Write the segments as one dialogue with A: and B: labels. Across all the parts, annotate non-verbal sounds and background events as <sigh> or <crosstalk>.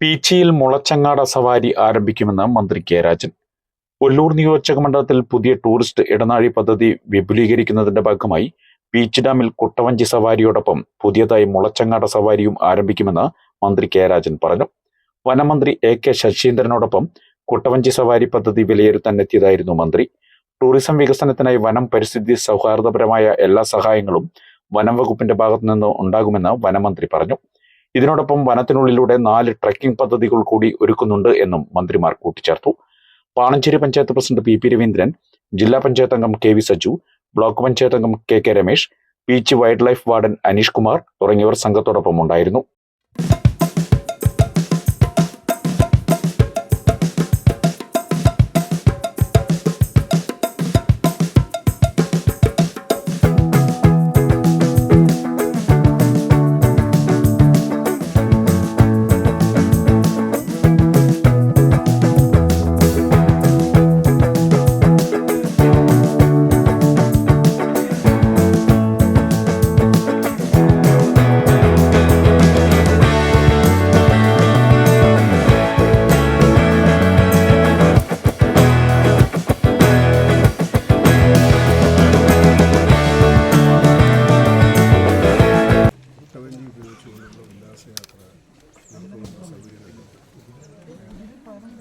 A: പീച്ചിയിൽ മുളച്ചങ്ങാട സവാരി ആരംഭിക്കുമെന്ന് മന്ത്രി കെ രാജൻ. ഒല്ലൂർ നിയോജക മണ്ഡലത്തിൽ പുതിയ ടൂറിസ്റ്റ് ഇടനാഴി പദ്ധതി വിപുലീകരിക്കുന്നതിന്റെ ഭാഗമായി പീച്ച് ഡാമിൽ കുട്ടവഞ്ചി സവാരിയോടൊപ്പം പുതിയതായി മുളച്ചങ്ങാട സവാരിയും ആരംഭിക്കുമെന്ന് മന്ത്രി കെ രാജൻ പറഞ്ഞു. വനമന്ത്രി എ കെ ശശീന്ദ്രനോടൊപ്പം കുട്ടവഞ്ചി സവാരി പദ്ധതി വിലയിരുത്താൻ എത്തിയതായിരുന്നു മന്ത്രി. ടൂറിസം വികസനത്തിനായി വനം പരിസ്ഥിതി സൗഹാർദ്ദപരമായ എല്ലാ സഹായങ്ങളും വനം വകുപ്പിന്റെ ഭാഗത്തു നിന്ന് ഉണ്ടാകുമെന്ന് വനമന്ത്രി പറഞ്ഞു. ഇതിനോടൊപ്പം വനത്തിനുള്ളിലൂടെ നാല് ട്രക്കിംഗ് പദ്ധതികൾ കൂടി ഒരുക്കുന്നുണ്ട് എന്നും മന്ത്രിമാർ കൂട്ടിച്ചേർത്തു. Panancheri panchayat president P P Raveendran ജില്ലാ പഞ്ചായത്ത് അംഗം K V Saju block panchayat അംഗം K K Ramesh Peechi wild life warden Aneesh Kumar തുടങ്ങിയവർ സംഘത്തോടൊപ്പം ഉണ്ടായിരുന്നു.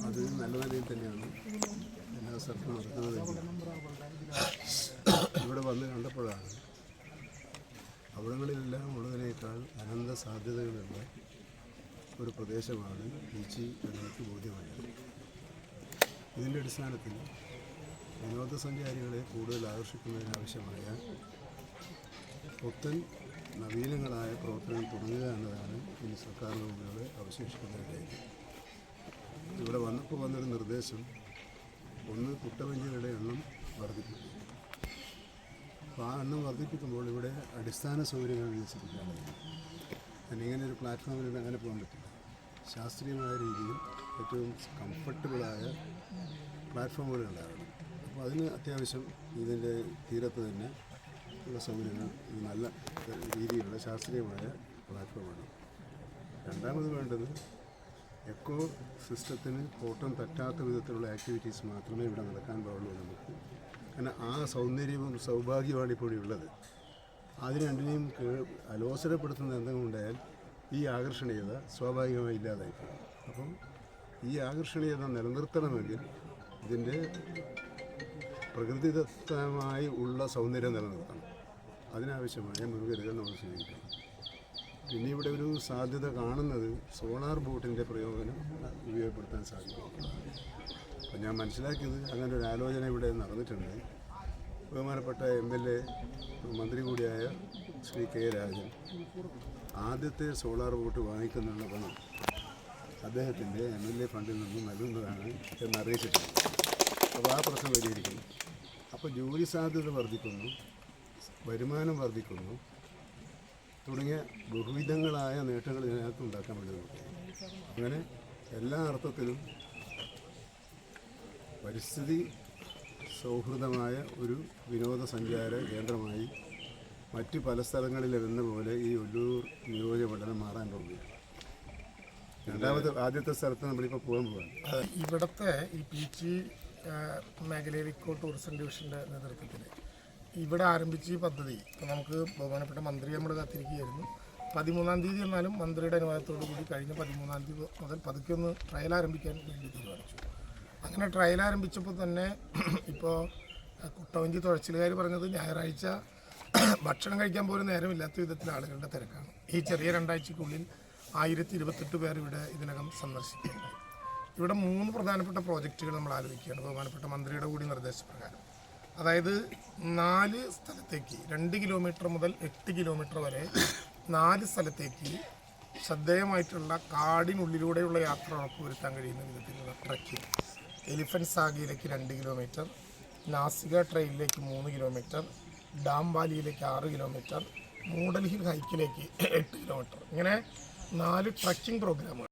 B: അത് നല്ല നിലയിൽ തന്നെയാണ്. എല്ലാ സ്ഥലത്തും നടക്കുന്നതെങ്കിൽ ഇവിടെ വന്ന് കണ്ടപ്പോഴാണ് അവിടങ്ങളിലെല്ലാം ഉള്ളതിനേക്കാൾ അനന്ത സാധ്യതകളുള്ള ഒരു പ്രദേശമാണ് ബീച്ചി എന്നെനിക്ക് ബോധ്യമായത്. ഇതിന്റെ അടിസ്ഥാനത്തിൽ വിനോദസഞ്ചാരികളെ കൂടുതൽ ആകർഷിക്കുന്നതിനാവശ്യമായ പുത്തൻ നവീനങ്ങളായ പ്രവർത്തനം തുടങ്ങുക എന്നതാണ് ഇനി സർക്കാർ മുമ്പിലൂടെ അവശേഷിക്കുന്ന ഇവിടെ വന്നപ്പോൾ വന്നൊരു നിർദ്ദേശം. ഒന്ന് കുട്ടവഞ്ചികളുടെ എണ്ണം വർദ്ധിപ്പിക്കും. അപ്പോൾ ആ എണ്ണം വർദ്ധിപ്പിക്കുമ്പോൾ ഇവിടെ അടിസ്ഥാന സൗകര്യങ്ങൾ വികസിപ്പിക്കാനുണ്ട് അല്ലെങ്കിൽ ഇങ്ങനെ ഒരു പ്ലാറ്റ്ഫോമിലൂടെ അങ്ങനെ പോകാൻ പറ്റില്ല. ശാസ്ത്രീയമായ രീതിയിൽ ഏറ്റവും കംഫർട്ടബിളായ പ്ലാറ്റ്ഫോമുകൾ ഉണ്ടാകണം. അപ്പോൾ അതിന് അത്യാവശ്യം ഇതിന്റെ തീരത്ത് തന്നെ ഉള്ള സൗകര്യങ്ങൾ നല്ല രീതിയിലുള്ള ശാസ്ത്രീയമായ പ്ലാറ്റ്ഫോമാണ് രണ്ടാമത് വേണ്ടത്? എക്കോ സിസ്റ്റത്തിന് കോട്ടം തട്ടാത്ത വിധത്തിലുള്ള ആക്ടിവിറ്റീസ് മാത്രമേ ഇവിടെ നടക്കാൻ പാടുള്ളൂ നമുക്ക് കാരണം ആ സൗന്ദര്യവും സൗഭാഗ്യമാണ് ഇപ്പോൾ ഉള്ളത്. അതിന് രണ്ടിനെയും അലോസരപ്പെടുത്തുന്ന എന്തെങ്കിലും ഉണ്ടായാൽ ഈ ആകർഷണീയത സ്വാഭാവികമായി ഇല്ലാതായി അപ്പം ഈ ആകർഷണീയത നിലനിർത്തണമെങ്കിൽ ഇതിന്റെ പ്രകൃതിദത്തമായി ഉള്ള സൗന്ദര്യം നിലനിർത്തണം. അതിനാവശ്യമായ മുൻകരുതൽ നമ്മൾ സ്വീകരിക്കണം. പിന്നെ ഇവിടെ ഒരു സാധ്യത കാണുന്നത് സോളാർ ബോട്ടിന്റെ പ്രയോജനം ഉപയോഗപ്പെടുത്താൻ സാധിക്കും. അപ്പം ഞാൻ മനസ്സിലാക്കിയത് അങ്ങനെ ഒരു ആലോചന ഇവിടെ നടന്നിട്ടുണ്ട്. ബഹുമാനപ്പെട്ട എം എൽ എ മന്ത്രി കൂടിയായ ശ്രീ കെ രാജൻ ആദ്യത്തെ സോളാർ ബോട്ട് വാങ്ങിക്കുന്നുള്ള പണം അദ്ദേഹത്തിന്റെ എം എൽ എ ഫണ്ടിൽ നിന്നും നൽകുന്നതാണ് എന്ന് അറിയിച്ചിട്ടുണ്ട് അപ്പോൾ ആ പ്രശ്നം പരിഹരിക്കുന്നു. അപ്പോൾ ജോലി സാധ്യത വർദ്ധിക്കുന്നു വരുമാനം വർദ്ധിക്കുന്നു തുടങ്ങിയ ബഹുവിധങ്ങളായ നേട്ടങ്ങൾ ഇതിനകത്ത് ഉണ്ടാക്കാൻ വേണ്ടി നോക്കും അങ്ങനെ എല്ലാ അർത്ഥത്തിലും പരിസ്ഥിതി സൗഹൃദമായ ഒരു വിനോദസഞ്ചാര കേന്ദ്രമായി മറ്റ് പല സ്ഥലങ്ങളിലെന്ന പോലെ ഈ ഒല്ലൂർ നിയോജകമണ്ഡലം മാറാൻ പോകുകയാണ് രണ്ടാമത്തെ ആദ്യത്തെ സ്ഥലത്ത് നമ്മളിപ്പോൾ പോകാൻ പോവാണ്.
C: ഇവിടുത്തെ ഈ പീച്ചി ഇക്കോ ടൂറിസം ഡിവിഷന്റെ നേതൃത്വത്തിൽ ഇവിടെ ആരംഭിച്ച ഈ പദ്ധതി. ഇപ്പോൾ നമുക്ക് ബഹുമാനപ്പെട്ട മന്ത്രി നമ്മൾ കാത്തിരിക്കുകയായിരുന്നു. പതിമൂന്നാം തീയതി എന്നാലും മന്ത്രിയുടെ അനുവാദത്തോടു കൂടി കഴിഞ്ഞ പതിമൂന്നാം തീയതി മുതൽ പതുക്കെ ഒന്ന് ട്രയൽ ആരംഭിക്കാൻ വേണ്ടി തീരുമാനിച്ചു. അങ്ങനെ ട്രയൽ ആരംഭിച്ചപ്പോൾ തന്നെ <clears throat> ഇപ്പോൾ കുട്ടവഞ്ചി തുഴച്ചിലുകാർ പറഞ്ഞത് ഞായറാഴ്ച <clears throat> ഭക്ഷണം കഴിക്കാൻ പോലും നേരമില്ലാത്ത വിധത്തിൽ ആളുകളുടെ തിരക്കാണ്. ഈ ചെറിയ രണ്ടാഴ്ചക്കുള്ളിൽ ആയിരത്തി ഇരുപത്തെട്ട് പേർ ഇവിടെ ഇതിനകം സന്ദർശിക്കുന്നുണ്ട്. ഇവിടെ മൂന്ന് പ്രധാനപ്പെട്ട പ്രോജക്റ്റുകൾ നമ്മൾ ആലോചിക്കുകയാണ്. ബഹുമാനപ്പെട്ട മന്ത്രിയുടെ കൂടി നിർദ്ദേശപ്രകാരം. അതായത് നാല് സ്ഥലത്തേക്ക് രണ്ട് കിലോമീറ്റർ മുതൽ എട്ട് കിലോമീറ്റർ വരെ നാല് സ്ഥലത്തേക്ക് ശ്രദ്ധേയമായിട്ടുള്ള കാടിനുള്ളിലൂടെയുള്ള യാത്ര ഉറപ്പുവരുത്താൻ കഴിയുന്ന വിധത്തിലുള്ള ട്രക്കിംഗ് എലിഫന്റ് സാഗിയിലേക്ക് രണ്ട് കിലോമീറ്റർ നാസിക ട്രെയിനിലേക്ക് മൂന്ന് കിലോമീറ്റർ ഡാം വാലിയിലേക്ക് ആറ് കിലോമീറ്റർ മൂഡൽഹിൽ ഹൈക്കിലേക്ക് എട്ട് കിലോമീറ്റർ. ഇങ്ങനെ നാല് ട്രക്കിംഗ് പ്രോഗ്രാമുകൾ